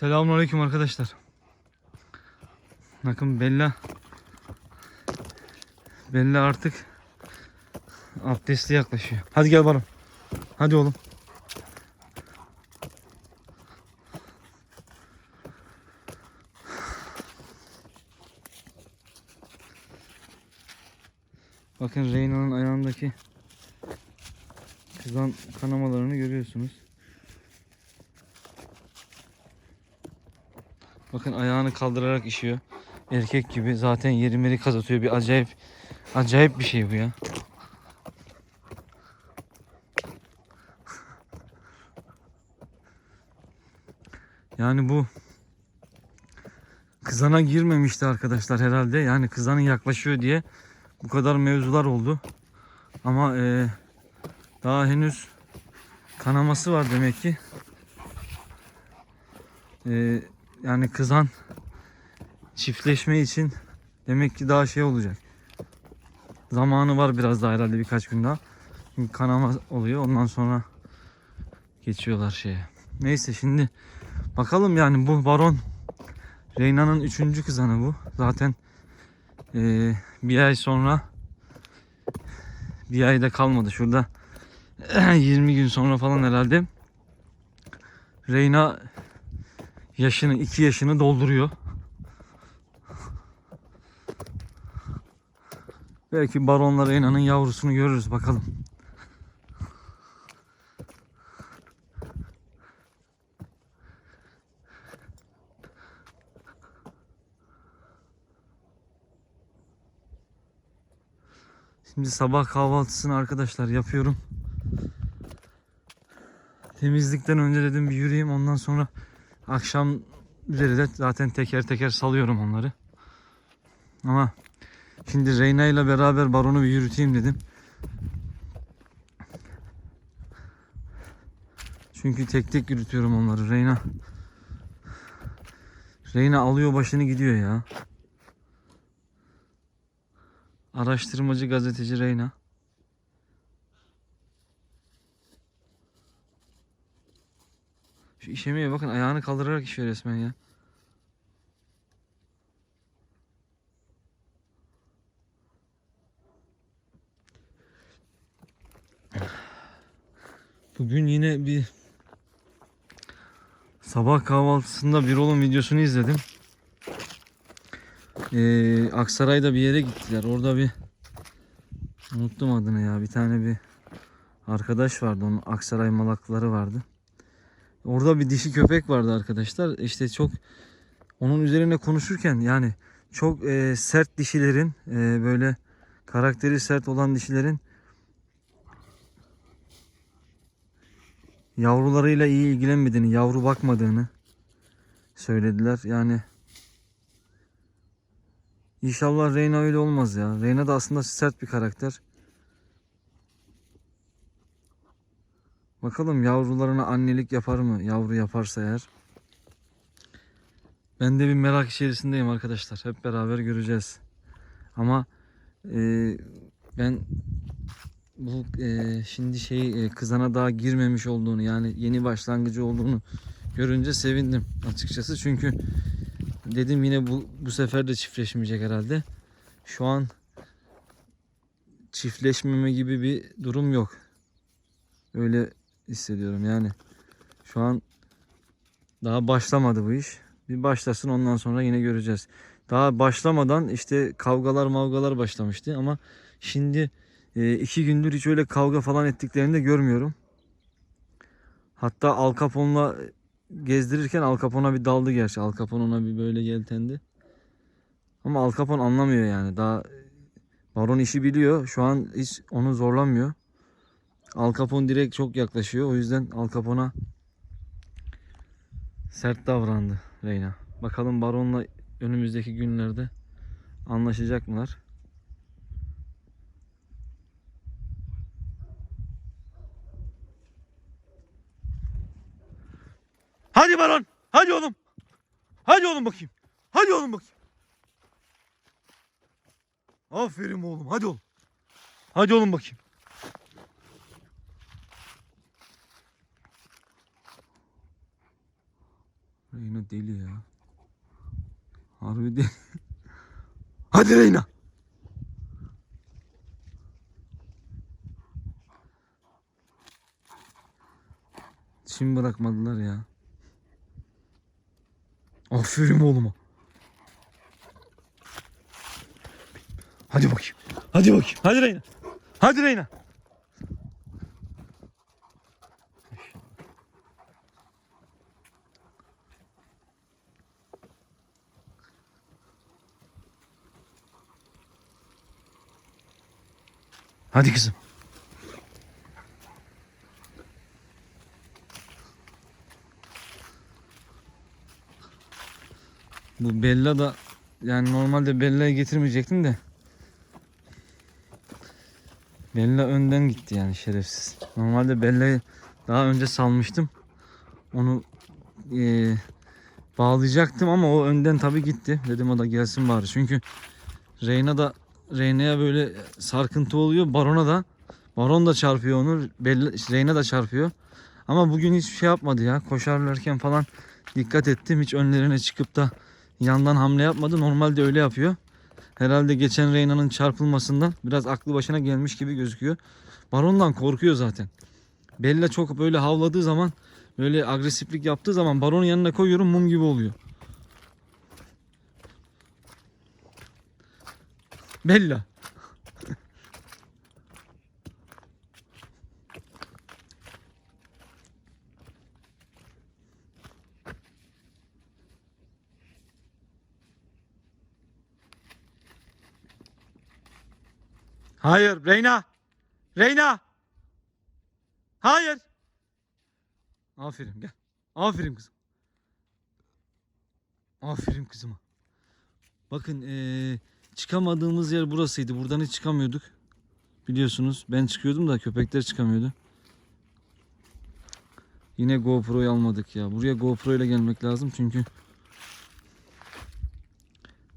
Selamünaleyküm arkadaşlar. Bakın Bella Bella artık abdestli yaklaşıyor. Hadi gel Baron. Hadi oğlum. Bakın Reyna'nın ayağındaki kızan kanamalarını görüyorsunuz. Bakın ayağını kaldırarak işiyor. Erkek gibi zaten yeri meri kazatıyor. Bir acayip acayip bir şey bu ya. Yani bu kızana girmemişti arkadaşlar herhalde. Yani kızanın yaklaşıyor diye bu kadar mevzular oldu. Ama eee, daha henüz kanaması var demek ki. Eee, yani kızan çiftleşme için demek ki daha şey olacak. Zamanı var biraz daha herhalde birkaç gün daha. Çünkü kanama oluyor ondan sonra geçiyorlar şeye. Neyse şimdi bakalım yani bu baron Reyna'nın üçüncü kızanı bu. Zaten eee, bir ay sonra bir ayda kalmadı şurada 20 gün sonra falan herhalde Reyna yaşını 2 yaşını dolduruyor. Belki baronla Reyna'nın yavrusunu görürüz bakalım. Şimdi sabah kahvaltısını arkadaşlar yapıyorum. Temizlikten önce dedim bir yürüyeyim ondan sonra akşam üzeri de zaten teker teker salıyorum onları. Ama şimdi Reyna ile beraber baronu bir yürüteyim dedim. Çünkü tek tek yürütüyorum onları Reyna. Reyna alıyor başını gidiyor ya. Araştırmacı gazeteci Reyna. Şu işemeye bakın ayağını kaldırarak işiyor resmen ya. Bugün yine bir sabah kahvaltısında bir olun videosunu izledim. Ee, Aksaray'da bir yere gittiler. Orada bir unuttum adını ya. Bir tane bir arkadaş vardı. Onun Aksaray malakları vardı. Orada bir dişi köpek vardı arkadaşlar. İşte çok onun üzerine konuşurken yani çok e, sert dişilerin e, böyle karakteri sert olan dişilerin yavrularıyla iyi ilgilenmediğini, yavru bakmadığını söylediler. Yani İnşallah Reyna öyle olmaz ya. Reyna da aslında sert bir karakter. Bakalım yavrularına annelik yapar mı? Yavru yaparsa eğer. Ben de bir merak içerisindeyim arkadaşlar. Hep beraber göreceğiz. Ama e, ben bu e, şimdi şey e, kızana daha girmemiş olduğunu yani yeni başlangıcı olduğunu görünce sevindim açıkçası. Çünkü dedim yine bu bu sefer de çiftleşmeyecek herhalde. Şu an çiftleşmeme gibi bir durum yok. Öyle hissediyorum yani. Şu an daha başlamadı bu iş. Bir başlasın ondan sonra yine göreceğiz. Daha başlamadan işte kavgalar mavgalar başlamıştı ama şimdi e, iki gündür hiç öyle kavga falan ettiklerini de görmüyorum. Hatta Al Capone'la gezdirirken Al Capone'a bir daldı gerçi. Al Capone ona bir böyle yeltendi. Ama Al Capone anlamıyor yani. Daha Baron işi biliyor. Şu an hiç onu zorlamıyor. Al Capone direkt çok yaklaşıyor. O yüzden Al Capone'a sert davrandı Reyna. Bakalım Baron'la önümüzdeki günlerde anlaşacak mılar? Hadi Baron. Hadi oğlum. Hadi oğlum bakayım. Hadi oğlum bakayım. Aferin oğlum. Hadi oğlum. Hadi oğlum bakayım. Reyna deli ya. Harbi deli. Hadi Reyna. Çim bırakmadılar ya. Aferin oğluma. Hadi bakayım. Hadi bakayım. Hadi Reyna. Hadi Reyna. Hadi kızım. Bu Bella da yani normalde Bella'yı getirmeyecektim de Bella önden gitti yani şerefsiz. Normalde Bella'yı daha önce salmıştım. Onu eee, bağlayacaktım ama o önden tabi gitti. Dedim o da gelsin bari. Çünkü Reyna da Reyna'ya böyle sarkıntı oluyor. Baron'a da Baron da çarpıyor onu. Reyna da çarpıyor. Ama bugün hiçbir şey yapmadı ya. Koşarlarken falan dikkat ettim. Hiç önlerine çıkıp da yandan hamle yapmadı. Normalde öyle yapıyor. Herhalde geçen Reyna'nın çarpılmasından biraz aklı başına gelmiş gibi gözüküyor. Baron'dan korkuyor zaten. Bella çok böyle havladığı zaman böyle agresiflik yaptığı zaman Baron'un yanına koyuyorum mum gibi oluyor. Bella. Hayır Reyna. Reyna. Hayır. Aferin gel. Aferin kızım. Aferin kızıma. Bakın eee, çıkamadığımız yer burasıydı. Buradan hiç çıkamıyorduk. Biliyorsunuz ben çıkıyordum da köpekler çıkamıyordu. Yine GoPro'yu almadık ya. Buraya GoPro ile gelmek lazım çünkü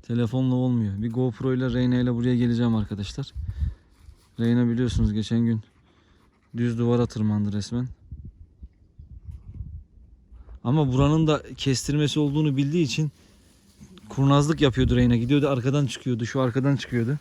telefonla olmuyor. Bir GoPro ile Reyna ile buraya geleceğim arkadaşlar. Reyna biliyorsunuz geçen gün düz duvara tırmandı resmen. Ama buranın da kestirmesi olduğunu bildiği için kurnazlık yapıyordu Reyna. Gidiyordu arkadan çıkıyordu. Şu arkadan çıkıyordu.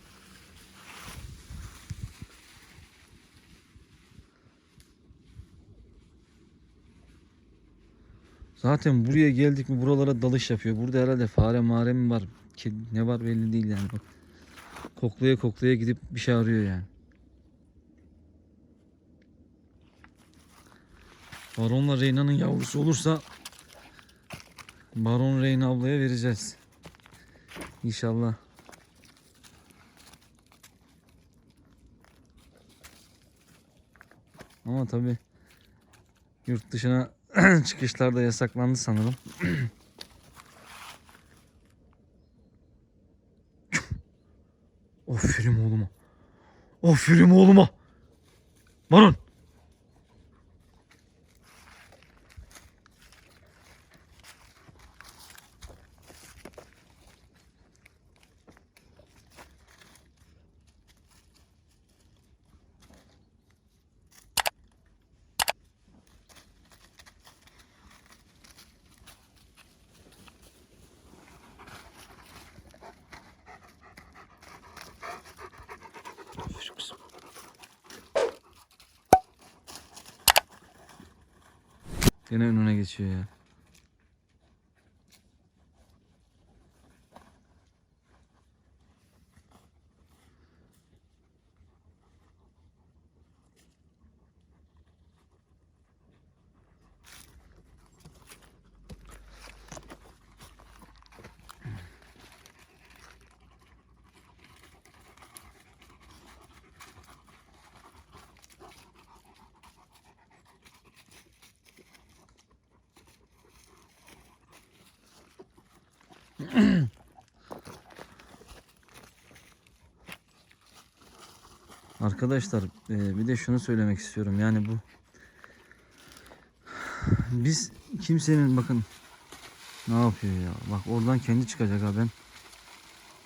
Zaten buraya geldik mi buralara dalış yapıyor. Burada herhalde fare mare mi var? Kedi, ne var belli değil yani. Bak. Koklaya koklaya gidip bir şey arıyor yani. Baronla Reyna'nın yavrusu olursa Baron Reyna ablaya vereceğiz. İnşallah. Ama tabi yurt dışına çıkışlar da yasaklandı sanırım. Aferin oğluma. Aferin oğluma. Baron. Gene önüne geçiyor ya. Arkadaşlar e, bir de şunu söylemek istiyorum. Yani bu biz kimsenin bakın ne yapıyor ya. Bak oradan kendi çıkacak ha ben.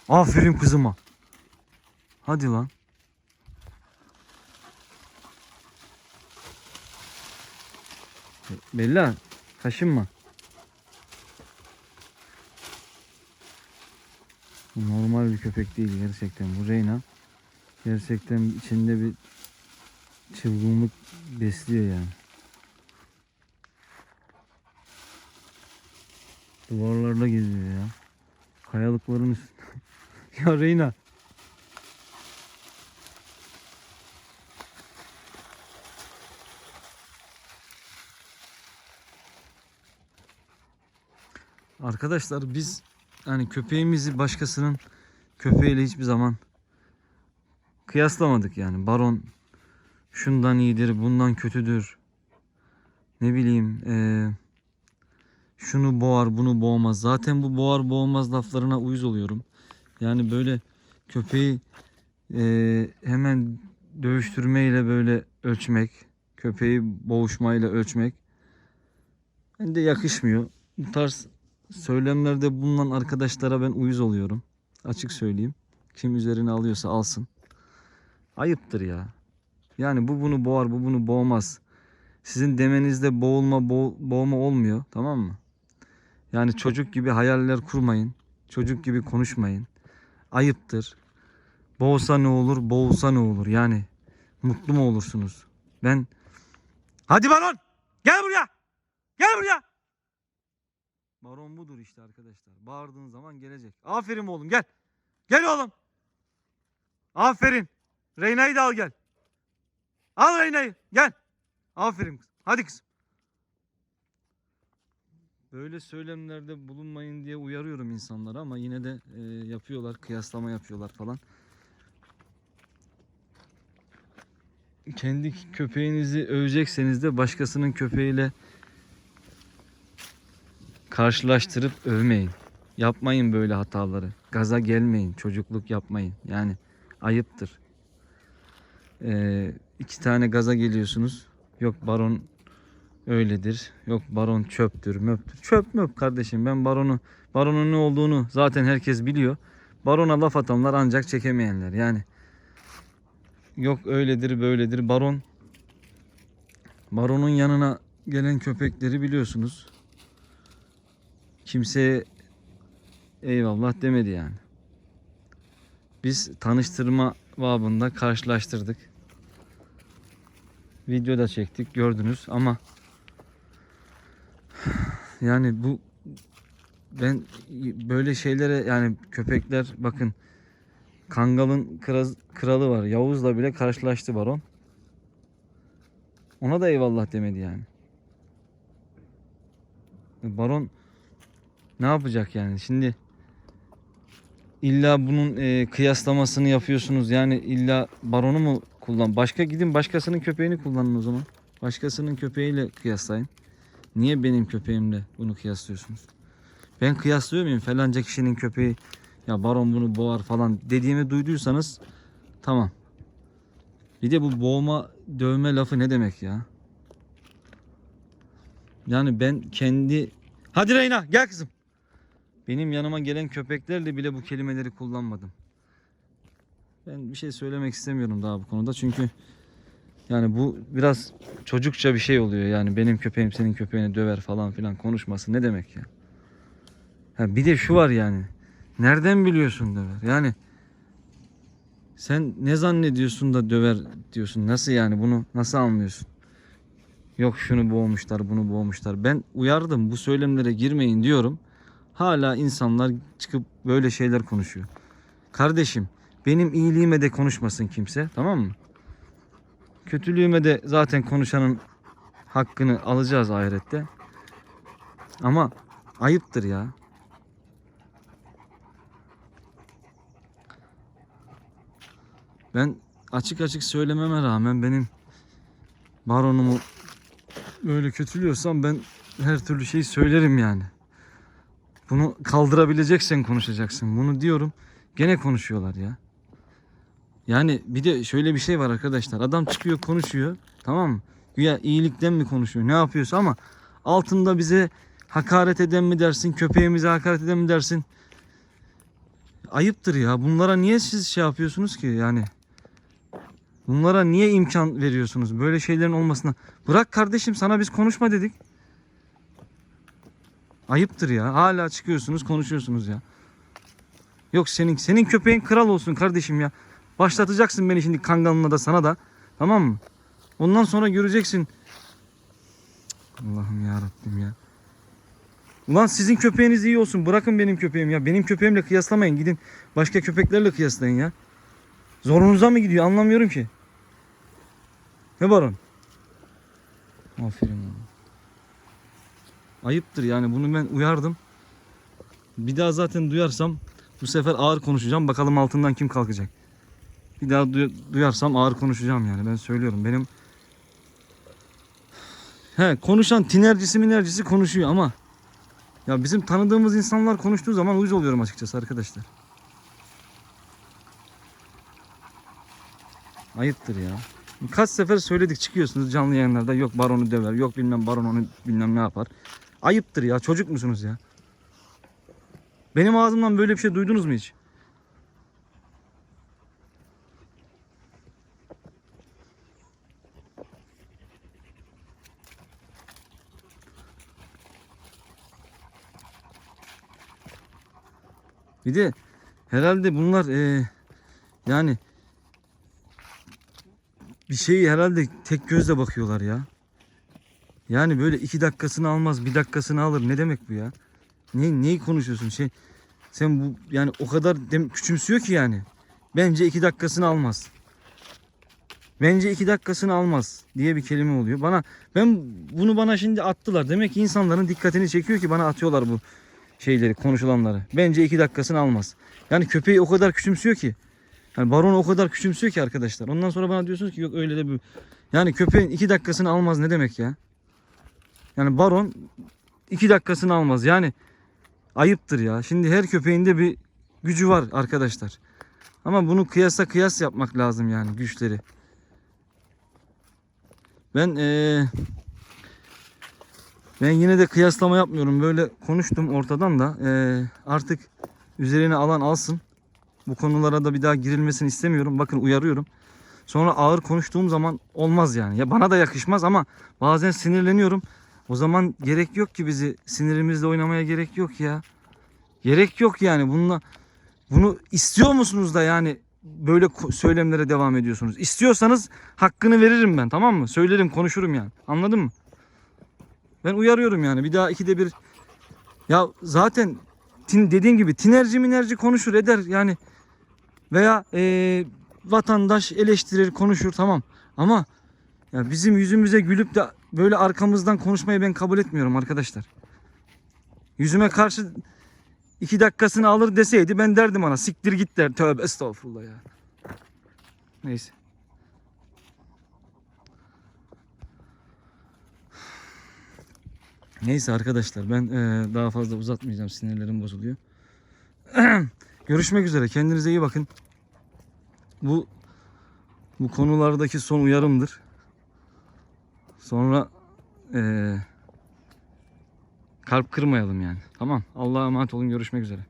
Aferin kızıma. Hadi lan. Bella kaşınma. Normal bir köpek değil gerçekten. Bu Reyna gerçekten içinde bir çılgınlık besliyor yani. Duvarlarda geziyor ya. Kayalıkların üstünde. ya Reyna. Arkadaşlar biz yani köpeğimizi başkasının köpeğiyle hiçbir zaman kıyaslamadık yani. Baron şundan iyidir, bundan kötüdür. Ne bileyim eee, şunu boğar, bunu boğmaz. Zaten bu boğar boğmaz laflarına uyuz oluyorum. Yani böyle köpeği eee, hemen dövüştürmeyle böyle ölçmek, köpeği boğuşmayla ölçmek bence yakışmıyor. Bu tarz söylemlerde bulunan arkadaşlara ben uyuz oluyorum. Açık söyleyeyim. Kim üzerine alıyorsa alsın. Ayıptır ya. Yani bu bunu boğar, bu bunu boğmaz. Sizin demenizde boğulma, boğ- boğma olmuyor. Tamam mı? Yani çocuk gibi hayaller kurmayın. Çocuk gibi konuşmayın. Ayıptır. Boğsa ne olur, boğulsa ne olur? Yani mutlu mu olursunuz? Ben... Hadi baron! Gel buraya! Gel buraya! Baron budur işte arkadaşlar. Bağırdığın zaman gelecek. Aferin oğlum gel. Gel oğlum. Aferin. Reyna'yı da al gel. Al Reyna'yı. Gel. Aferin kızım. Hadi kızım. Böyle söylemlerde bulunmayın diye uyarıyorum insanları ama yine de e, yapıyorlar. Kıyaslama yapıyorlar falan. Kendi köpeğinizi övecekseniz de başkasının köpeğiyle karşılaştırıp övmeyin. Yapmayın böyle hataları. Gaza gelmeyin. Çocukluk yapmayın. Yani ayıptır. Ee, iki tane gaza geliyorsunuz. Yok baron öyledir. Yok baron çöptür, möptür. Çöp möp kardeşim. Ben baronu baronun ne olduğunu zaten herkes biliyor. Barona laf atanlar ancak çekemeyenler. Yani yok öyledir, böyledir. Baron baronun yanına gelen köpekleri biliyorsunuz kimseye eyvallah demedi yani. Biz tanıştırma babında karşılaştırdık. Video da çektik gördünüz ama yani bu ben böyle şeylere yani köpekler bakın Kangal'ın kralı var. Yavuz'la bile karşılaştı baron. Ona da eyvallah demedi yani. Baron ne yapacak yani? Şimdi illa bunun e, kıyaslamasını yapıyorsunuz. Yani illa baronu mu kullan? Başka gidin başkasının köpeğini kullanın o zaman. Başkasının köpeğiyle kıyaslayın. Niye benim köpeğimle bunu kıyaslıyorsunuz? Ben kıyaslıyor muyum? Falanca kişinin köpeği ya baron bunu boğar falan dediğimi duyduysanız tamam. Bir de bu boğma dövme lafı ne demek ya? Yani ben kendi Hadi Reyna gel kızım. Benim yanıma gelen köpeklerle bile bu kelimeleri kullanmadım. Ben bir şey söylemek istemiyorum daha bu konuda çünkü yani bu biraz çocukça bir şey oluyor yani benim köpeğim senin köpeğini döver falan filan konuşması ne demek ya? Ha bir de şu var yani. Nereden biliyorsun döver? Yani sen ne zannediyorsun da döver diyorsun? Nasıl yani bunu nasıl anlıyorsun? Yok şunu boğmuşlar, bunu boğmuşlar. Ben uyardım bu söylemlere girmeyin diyorum. Hala insanlar çıkıp böyle şeyler konuşuyor. Kardeşim benim iyiliğime de konuşmasın kimse tamam mı? Kötülüğüme de zaten konuşanın hakkını alacağız ahirette. Ama ayıptır ya. Ben açık açık söylememe rağmen benim baronumu böyle kötülüyorsam ben her türlü şeyi söylerim yani. Bunu kaldırabileceksen konuşacaksın. Bunu diyorum. Gene konuşuyorlar ya. Yani bir de şöyle bir şey var arkadaşlar. Adam çıkıyor konuşuyor. Tamam mı? Güya iyilikten mi konuşuyor? Ne yapıyorsa ama altında bize hakaret eden mi dersin? Köpeğimize hakaret eden mi dersin? Ayıptır ya. Bunlara niye siz şey yapıyorsunuz ki yani? Bunlara niye imkan veriyorsunuz böyle şeylerin olmasına? Bırak kardeşim sana biz konuşma dedik. Ayıptır ya. Hala çıkıyorsunuz konuşuyorsunuz ya. Yok senin senin köpeğin kral olsun kardeşim ya. Başlatacaksın beni şimdi kangalına da sana da. Tamam mı? Ondan sonra göreceksin. Allah'ım ya Rabbim ya. Ulan sizin köpeğiniz iyi olsun. Bırakın benim köpeğim ya. Benim köpeğimle kıyaslamayın. Gidin başka köpeklerle kıyaslayın ya. Zorunuza mı gidiyor anlamıyorum ki. Ne baron? Aferin. Ayıptır yani bunu ben uyardım. Bir daha zaten duyarsam bu sefer ağır konuşacağım. Bakalım altından kim kalkacak. Bir daha duy- duyarsam ağır konuşacağım yani ben söylüyorum. Benim He konuşan tinercisi minercisi konuşuyor ama ya bizim tanıdığımız insanlar konuştuğu zaman uyuz oluyorum açıkçası arkadaşlar. Ayıptır ya. Kaç sefer söyledik çıkıyorsunuz canlı yayınlarda yok baronu döver yok bilmem baron onu bilmem ne yapar. Ayıptır ya çocuk musunuz ya? Benim ağzımdan böyle bir şey duydunuz mu hiç? Bir de herhalde bunlar eee, yani bir şeyi herhalde tek gözle bakıyorlar ya. Yani böyle iki dakikasını almaz, bir dakikasını alır. Ne demek bu ya? Ne, neyi konuşuyorsun? Şey, sen bu yani o kadar dem küçümsüyor ki yani. Bence iki dakikasını almaz. Bence iki dakikasını almaz diye bir kelime oluyor. Bana ben bunu bana şimdi attılar. Demek ki insanların dikkatini çekiyor ki bana atıyorlar bu şeyleri, konuşulanları. Bence iki dakikasını almaz. Yani köpeği o kadar küçümsüyor ki. Yani baron o kadar küçümsüyor ki arkadaşlar. Ondan sonra bana diyorsunuz ki yok öyle de bir... Yani köpeğin iki dakikasını almaz ne demek ya? Yani baron iki dakikasını almaz. Yani ayıptır ya. Şimdi her köpeğinde bir gücü var arkadaşlar. Ama bunu kıyasa kıyas yapmak lazım yani güçleri. Ben eee, ben yine de kıyaslama yapmıyorum. Böyle konuştum ortadan da eee, artık üzerine alan alsın. Bu konulara da bir daha girilmesini istemiyorum. Bakın uyarıyorum. Sonra ağır konuştuğum zaman olmaz yani. Ya bana da yakışmaz ama bazen sinirleniyorum. O zaman gerek yok ki bizi sinirimizle oynamaya gerek yok ya. Gerek yok yani bununla bunu istiyor musunuz da yani böyle söylemlere devam ediyorsunuz. İstiyorsanız hakkını veririm ben tamam mı? Söylerim konuşurum yani. Anladın mı? Ben uyarıyorum yani. Bir daha ikide bir ya zaten tin, dediğim gibi tinerci minerci konuşur eder yani veya eee, vatandaş eleştirir konuşur tamam ama ya bizim yüzümüze gülüp de böyle arkamızdan konuşmayı ben kabul etmiyorum arkadaşlar. Yüzüme karşı iki dakikasını alır deseydi ben derdim ona siktir git der. Tövbe estağfurullah ya. Neyse. Neyse arkadaşlar ben eee, daha fazla uzatmayacağım sinirlerim bozuluyor. Görüşmek üzere kendinize iyi bakın. Bu bu konulardaki son uyarımdır. Sonra eee, kalp kırmayalım yani. Tamam. Allah'a emanet olun. Görüşmek üzere.